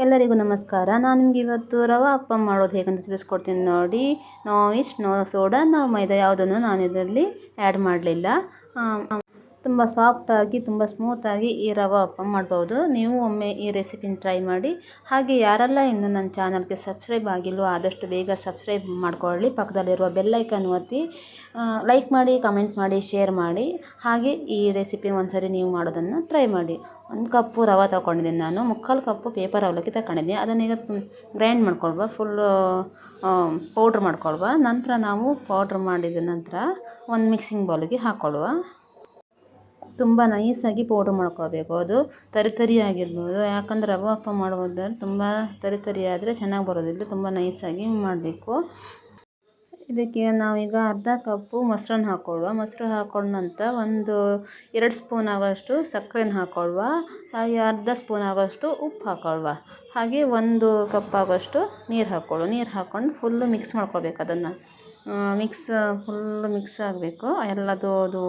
ಎಲ್ಲರಿಗೂ ನಮಸ್ಕಾರ. ನಾನು ನಿಮ್ಗೆ ಇವತ್ತು ರವೆ ಅಪ್ಪ ಮಾಡೋದು ಹೇಗಂತ ತಿಳಿಸ್ಕೊಡ್ತೀನಿ ನೋಡಿ. ನೋ ಇಷ್ಟು, ನೋ ಸೋಡಾ, ನಾವು ಮೈದಾ ಯಾವುದನ್ನು ನಾನು ಇದರಲ್ಲಿ ಆ್ಯಡ್ ಮಾಡಲಿಲ್ಲ. ತುಂಬ ಸಾಫ್ಟಾಗಿ ತುಂಬ ಸ್ಮೂತಾಗಿ ಈ ರವೆ ಅಪ್ಪ ಮಾಡ್ಬೋದು. ನೀವು ಒಮ್ಮೆ ಈ ರೆಸಿಪಿನ ಟ್ರೈ ಮಾಡಿ. ಹಾಗೆ ಯಾರೆಲ್ಲ ಇನ್ನು ನನ್ನ ಚಾನಲ್ಗೆ ಸಬ್ಸ್ಕ್ರೈಬ್ ಆಗಿಲ್ವೋ ಆದಷ್ಟು ಬೇಗ ಸಬ್ಸ್ಕ್ರೈಬ್ ಮಾಡ್ಕೊಳ್ಳಿ. ಪಕ್ಕದಲ್ಲಿರುವ ಬೆಲ್ಲೈಕನ್ ಒತ್ತಿ ಲೈಕ್ ಮಾಡಿ ಕಮೆಂಟ್ ಮಾಡಿ ಶೇರ್ ಮಾಡಿ. ಹಾಗೆ ಈ ರೆಸಿಪಿ ಒಂದ್ಸರಿ ನೀವು ಮಾಡೋದನ್ನು ಟ್ರೈ ಮಾಡಿ. ಒಂದು ಕಪ್ಪು ರವೆ ತೊಗೊಂಡಿದ್ದೀನಿ ನಾನು. ಮುಕ್ಕಾಲು ಕಪ್ಪು ಪೇಪರ್ ಅವಲಕ್ಕಿ ತಗೊಂಡಿದ್ದೀನಿ. ಅದನ್ನೀಗ ಗ್ರೈಂಡ್ ಮಾಡ್ಕೊಳ್ಬಾ ಫುಲ್ಲು ಪೌಡ್ರ್ ಮಾಡ್ಕೊಳ್ಬಾ ನಂತರ ನಾವು ಪೌಡ್ರ್ ಮಾಡಿದ ನಂತರ ಒಂದು ಮಿಕ್ಸಿಂಗ್ ಬೌಲಿಗೆ ಹಾಕ್ಕೊಳ್ಳುವ ತುಂಬ ನೈಸಾಗಿ ಪೌಡ್ರ್ ಮಾಡ್ಕೊಳ್ಬೇಕು. ಅದು ತರಿ ತರಿ ಆಗಿರ್ಬೋದು ಯಾಕಂದ್ರೆ ರವೆ ಅಪ್ಪ ಮಾಡುವುದಾದ್ರೆ ತುಂಬ ತರಿ ಆದರೆ ಚೆನ್ನಾಗಿ ಬರೋದಿಲ್ಲ ತುಂಬ ನೈಸಾಗಿ ಮಾಡಬೇಕು. ಇದಕ್ಕೆ ನಾವೀಗ ಅರ್ಧ ಕಪ್ಪು ಮೊಸರನ್ನ ಹಾಕ್ಕೊಳ್ಳುವ. ಮೊಸರು ಹಾಕ್ಕೊಂಡ ನಂತರ ಒಂದು ಎರಡು ಸ್ಪೂನ್ ಆಗೋಷ್ಟು ಸಕ್ಕರೆನ ಹಾಕ್ಕೊಳ್ಳುವ. ಹಾಗೆ ಅರ್ಧ ಸ್ಪೂನ್ ಆಗೋಷ್ಟು ಉಪ್ಪು ಹಾಕ್ಕೊಳ್ಳುವ. ಹಾಗೆ ಒಂದು ಕಪ್ ಆಗೋಷ್ಟು ನೀರು ಹಾಕ್ಕೊಳ್ಳುವ. ನೀರು ಹಾಕ್ಕೊಂಡು ಫುಲ್ಲು ಮಿಕ್ಸ್ ಮಾಡ್ಕೊಳ್ಬೇಕು ಅದನ್ನು. ಮಿಕ್ಸ್ ಫುಲ್ ಮಿಕ್ಸ್ ಆಗಬೇಕು. ಎಲ್ಲದು ಅದು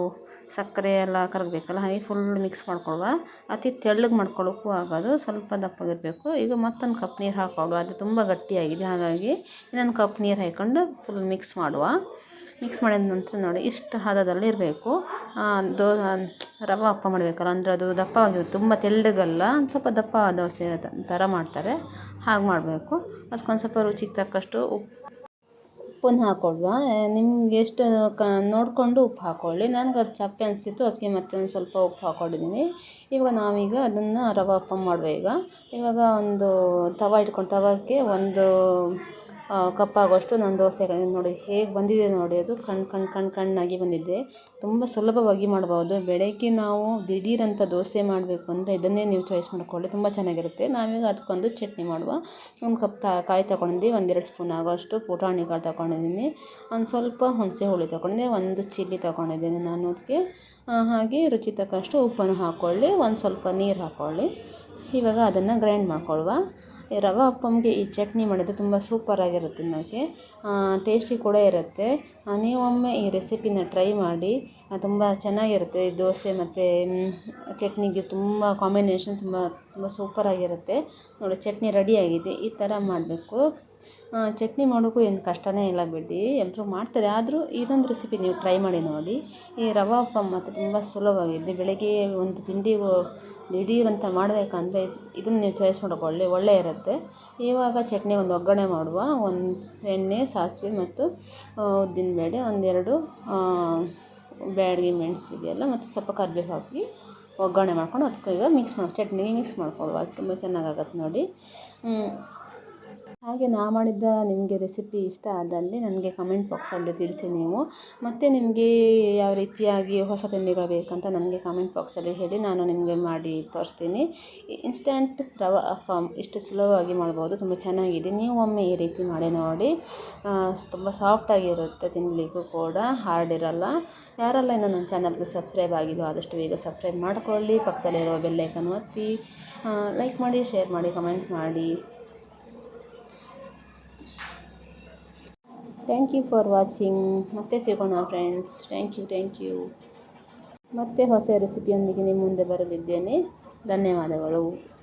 ಸಕ್ಕರೆ ಎಲ್ಲ ಕರಗಬೇಕಲ್ಲ, ಹಾಗೆ ಫುಲ್ ಮಿಕ್ಸ್ ಮಾಡ್ಕೊಳ್ಳುವ ಅತಿ ತೆಳ್ಳಗೆ ಮಾಡ್ಕೊಳ್ಳೋಕ್ಕೂ ಆಗೋದು, ಸ್ವಲ್ಪ ದಪ್ಪಗಿರಬೇಕು. ಈಗ ಮತ್ತೊಂದು ಕಪ್ ನೀರು ಹಾಕೊಳ್ಳುವ ಅದು ತುಂಬ ಗಟ್ಟಿಯಾಗಿದೆ, ಹಾಗಾಗಿ ಇನ್ನೊಂದು ಕಪ್ ನೀರು ಹಾಕ್ಕೊಂಡು ಫುಲ್ ಮಿಕ್ಸ್ ಮಾಡುವ. ಮಿಕ್ಸ್ ಮಾಡಿದ ನಂತರ ನೋಡಿ, ಇಷ್ಟು ಹದದಲ್ಲಿ ಇರಬೇಕು. ದೋ, ರವೆ ಅಪ್ಪ ಮಾಡಬೇಕಲ್ಲ, ಅಂದರೆ ಅದು ದಪ್ಪವಾಗಿರುತ್ತೆ, ತುಂಬ ತೆಳ್ಳಗಲ್ಲ, ಸ್ವಲ್ಪ ದಪ್ಪ ದೋಸೆ ಥರ ಮಾಡ್ತಾರೆ. ಹಾಗೆ ಮಾಡಬೇಕು. ಅದಕ್ಕೊಂದು ಸ್ವಲ್ಪ ರುಚಿಗೆ ತಕ್ಕಷ್ಟು ಉಪ್ಪು ಉಪ್ಪನ್ನು ಹಾಕ್ಕೊಳ್ವಾ ನಿಮ್ಗೆ ಎಷ್ಟು, ಕ, ನೋಡಿಕೊಂಡು ಉಪ್ಪು ಹಾಕ್ಕೊಳ್ಳಿ ನನಗೆ ಅದು ಚಪ್ಪೆ ಅನಿಸ್ತಿತ್ತು, ಅದಕ್ಕೆ ಮತ್ತೊಂದು ಸ್ವಲ್ಪ ಉಪ್ಪು ಹಾಕ್ಕೊಂಡಿದ್ದೀನಿ ಇವಾಗ ನಾವೀಗ ಅದನ್ನು ರವೆ ಅಪ್ಪ ಮಾಡುವ ಈಗ. ಇವಾಗ ಒಂದು ತವ ಇಟ್ಕೊಂಡು, ತವಕ್ಕೆ ಒಂದು ಕಪ್ ನನ್ನ ನಾನು ದೋಸೆ ನೋಡಿ ಹೇಗೆ ಬಂದಿದೆ ನೋಡಿ ಅದು ಕಣ್ಣು ಕಣ್ಣು ಕಣ್ಣು ಕಣ್ಣಾಗಿ ಬಂದಿದೆ. ತುಂಬ ಸುಲಭವಾಗಿ ಮಾಡಬಹುದು ಬೆಳಗ್ಗೆ ನಾವು ದಿಢೀರಂತ ದೋಸೆ ಮಾಡಬೇಕು ಅಂದರೆ ಇದನ್ನೇ ನೀವು ಚಾಯ್ಸ್ ಮಾಡಿಕೊಳ್ಳಿ. ತುಂಬ ಚೆನ್ನಾಗಿರುತ್ತೆ. ನಾವೀಗ ಅದಕ್ಕೊಂದು ಚಟ್ನಿ ಮಾಡುವ. ಒಂದು ಕಪ್ ತ, ಕಾಯಿ ತಗೊಂಡಿದ್ದೆ ಒಂದೆರಡು ಸ್ಪೂನ್ ಆಗೋಷ್ಟು ಪುಟಾಣಿ ಕಾಳು ತಗೊಂಡಿದ್ದೀನಿ. ಒಂದು ಸ್ವಲ್ಪ ಹುಣಸೆ ಹುಳಿ ತಗೊಂಡಿದ್ದೆ. ಒಂದು ಚಿಲ್ಲಿ ತಗೊಂಡಿದ್ದೀನಿ ನಾನು ಅದಕ್ಕೆ. ಹಾಗೆ ರುಚಿ ತಕ್ಕಷ್ಟು ಉಪ್ಪನ್ನು ಹಾಕ್ಕೊಳ್ಳಿ ಒಂದು ಸ್ವಲ್ಪ ನೀರು ಹಾಕ್ಕೊಳ್ಳಿ ಇವಾಗ ಅದನ್ನು ಗ್ರೈಂಡ್ ಮಾಡ್ಕೊಳ್ಳುವ. ರವೆ ಅಪ್ಪಮ್ಗೆ ಈ ಚಟ್ನಿ ಮಾಡಿದರೆ ತುಂಬ ಸೂಪರಾಗಿರುತ್ತೆ ತಿನ್ನೋಕ್ಕೆ. ಟೇಸ್ಟಿ ಕೂಡ ಇರುತ್ತೆ. ನೀವೊಮ್ಮೆ ಈ ರೆಸಿಪಿನ ಟ್ರೈ ಮಾಡಿ ತುಂಬ ಚೆನ್ನಾಗಿರುತ್ತೆ. ಈ ದೋಸೆ ಮತ್ತು ಚಟ್ನಿಗೆ ತುಂಬ ಕಾಂಬಿನೇಷನ್ ತುಂಬ ತುಂಬ ಸೂಪರಾಗಿರುತ್ತೆ ನೋಡಿ, ಚಟ್ನಿ ರೆಡಿಯಾಗಿದೆ ಈ ಥರ ಮಾಡಬೇಕು. ಚಟ್ನಿ ಮಾಡೋಕ್ಕೂ ಏನು ಕಷ್ಟವೇ ಇಲ್ಲ ಬಿಡಿ. ಎಲ್ಲರೂ ಮಾಡ್ತಾರೆ. ಆದರೂ ಇದೊಂದು ರೆಸಿಪಿ ನೀವು ಟ್ರೈ ಮಾಡಿ ನೋಡಿ. ಈ ರವೆ ಅಪ್ಪ ಮತ್ತು ತುಂಬ ಸುಲಭವಾಗಿದೆ. ಬೆಳಗ್ಗೆ ಒಂದು ತಿಂಡಿಗೂ ದಿಢೀರಂತ ಮಾಡಬೇಕಂದ್ರೆ ಇದನ್ನು ನೀವು ಚಾಯ್ಸ್ ಮಾಡ್ಕೊಳ್ಳಿ ಒಳ್ಳೆ ಇರುತ್ತೆ. ಇವಾಗ ಚಟ್ನಿ ಒಂದು ಒಗ್ಗರಣೆ ಮಾಡುವ. ಒಂದು ಎಣ್ಣೆ, ಸಾಸಿವೆ ಮತ್ತು ಉದ್ದಿನಬೇಳೆ ಒಂದೆರಡು ಬ್ಯಾಡಗಿ ಮೆಣಸು ಇದೆಯಲ್ಲ ಮತ್ತು ಸ್ವಲ್ಪ ಕರ್ಬೇವು ಹಾಕಿ ಒಗ್ಗರಣೆ ಮಾಡ್ಕೊಂಡು ಅದಕ್ಕೆ ಈಗ ಮಿಕ್ಸ್ ಮಾಡಿ. ಚಟ್ನಿಗೆ ಮಿಕ್ಸ್ ಮಾಡ್ಕೊಳ್ಳುವ. ಅದು ತುಂಬ ಚೆನ್ನಾಗಾಗತ್ತೆ ನೋಡಿ. ಹಾಗೆ ನಾ ಮಾಡಿದ್ದ ನಿಮಗೆ ರೆಸಿಪಿ ಇಷ್ಟ ಆದಲ್ಲಿ ನನಗೆ ಕಮೆಂಟ್ ಬಾಕ್ಸಲ್ಲಿ ತಿಳಿಸಿ ನೀವು. ಮತ್ತು ನಿಮಗೆ ಯಾವ ರೀತಿಯಾಗಿ ಹೊಸ ತಿಂಡಿಗಳು ಬೇಕಂತ ನನಗೆ ಕಮೆಂಟ್ ಬಾಕ್ಸಲ್ಲಿ ಹೇಳಿ ನಾನು ನಿಮಗೆ ಮಾಡಿ ತೋರಿಸ್ತೀನಿ. ಇನ್ಸ್ಟಂಟ್ ರವೆ ಅಫಾಮ್ ಇಷ್ಟು ಸುಲಭವಾಗಿ ಮಾಡ್ಬೋದು, ತುಂಬ ಚೆನ್ನಾಗಿದೆ. ನೀವು ಒಮ್ಮೆ ಈ ರೀತಿ ಮಾಡಿ ನೋಡಿ. ತುಂಬ ಸಾಫ್ಟಾಗಿರುತ್ತೆ ತಿನ್ನಲಿಕ್ಕೂ ಕೂಡ ಹಾರ್ಡ್ ಇರಲ್ಲ ಯಾರೆಲ್ಲ ಇನ್ನು ನನ್ನ ಚಾನಲ್ಗೆ ಸಬ್ಸ್ಕ್ರೈಬ್ ಆಗಿಲ್ಲ ಆದಷ್ಟು ಬೇಗ ಸಬ್ಸ್ಕ್ರೈಬ್ ಮಾಡಿಕೊಳ್ಳಿ. ಪಕ್ಕದಲ್ಲಿರೋ ಬೆಲ್ಲೈಕನ್ ಒತ್ತಿ. ಲೈಕ್ ಮಾಡಿ ಶೇರ್ ಮಾಡಿ ಕಮೆಂಟ್ ಮಾಡಿ. ಥ್ಯಾಂಕ್ ಯು ಫಾರ್ ವಾಚಿಂಗ್ ಮತ್ತೆ ಸಿಗೋಣ friends thank you thank you ಮತ್ತೆ ಹೊಸ ರೆಸಿಪಿಯೊಂದಿಗೆ ನಿಮ್ಮ ಮುಂದೆ ಬರಲಿದ್ದೇನೆ. ಧನ್ಯವಾದಗಳು.